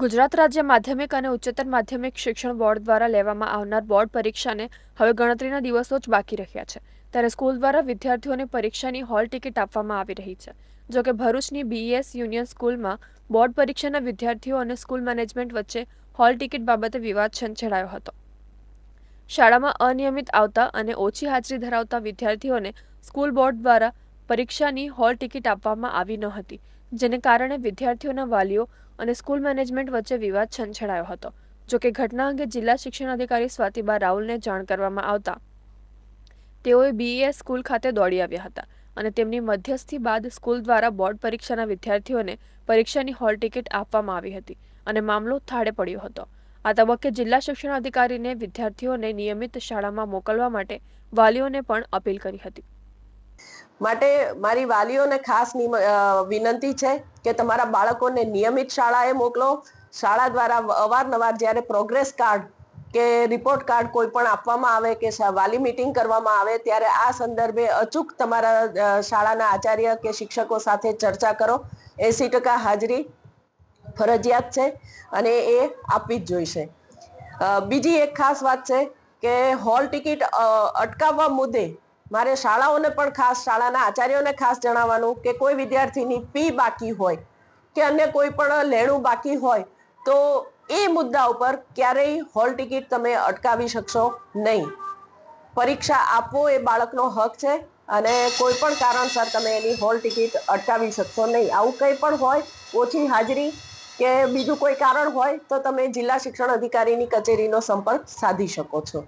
ગુજરાત રાજ્ય માધ્યમિક અને ઉચ્ચતર માધ્યમિક શિક્ષણ બોર્ડ દ્વારા લેવામાં આવનાર બોર્ડ પરીક્ષાને હવે ગણતરીના દિવસો જ બાકી રહ્યા છે. ત્યારે સ્કૂલ દ્વારા વિદ્યાર્થીઓને પરીક્ષાની હોલ ટિકિટ આપવામાં આવી રહી છે. જોકે ભરૂચની બીએસ યુનિયન સ્કૂલમાં બોર્ડ પરીક્ષાના વિદ્યાર્થીઓ અને સ્કૂલ મેનેજમેન્ટ વચ્ચે હોલ ટિકિટ બાબતે વિવાદ છંછેડાયો હતો. શાળામાં અનિયમિત આવતા અને ઓછી હાજરી ધરાવતા વિદ્યાર્થીઓને સ્કૂલ બોર્ડ દ્વારા પરીક્ષાની હોલ ટિકિટ આપવામાં આવી ન હતી, જેને કારણે વિદ્યાર્થીઓના વાલીઓ અને સ્કૂલ મેનેજમેન્ટ વચ્ચે વિવાદ છંછેડાયો હતો. જોકે ઘટના અંગે જિલ્લા શિક્ષણ અધિકારી સ્વાતિબા રાઉલને જાણ કરવામાં આવતા તેઓએ બીએસ સ્કૂલ ખાતે દોડી આવ્યા હતા અને તેમની મધ્યસ્થી બાદ સ્કૂલ દ્વારા બોર્ડ પરીક્ષાના વિદ્યાર્થીઓને પરીક્ષાની હોલ ટિકિટ આપવામાં આવી હતી અને મામલો થાળે પડ્યો હતો. આ તબક્કે જિલ્લા શિક્ષણ અધિકારીને વિદ્યાર્થીઓને નિયમિત શાળામાં મોકલવા માટે વાલીઓને પણ અપીલ કરી હતી. માટે મારી વાલીઓને ખાસ વિનંતી છે કે તમારા બાળકોને નિયમિત શાળાએ મોકલો. શાળા દ્વારા અવારનવાર જ્યારે પ્રોગ્રેસ કાર્ડ કે રિપોર્ટ કાર્ડ કોઈ પણ આપવામાં આવે કે વાલી મિટિંગ કરવામાં આવે ત્યારે આ સંદર્ભે અચૂક તમારા શાળાના આચાર્ય કે શિક્ષકો સાથે ચર્ચા કરો. એસી ટકા હાજરી ફરજિયાત છે અને એ આપવી જ જોઈશે. બીજી એક ખાસ વાત છે કે હોલ ટિકિટ અટકાવવા મુદ્દે મારે શાળાઓને પણ ખાસ, શાળાના આચાર્યોને ખાસ જણાવવાનું કે કોઈ વિદ્યાર્થીની ફી બાકી હોય કે અન્ય કોઈ પણ લેણું બાકી હોય, તો એ મુદ્દા ઉપર ક્યારેય હોલ ટિકિટ તમે અટકાવી શકશો નહીં. પરીક્ષા આપવો એ બાળકનો હક છે અને કોઈ પણ કારણસર તમે એની હોલ ટિકિટ અટકાવી શકશો નહીં. આવું કંઈ પણ હોય, ઓછી હાજરી કે બીજું કોઈ કારણ હોય, તો તમે જિલ્લા શિક્ષણ અધિકારીની કચેરીનો સંપર્ક સાધી શકો છો.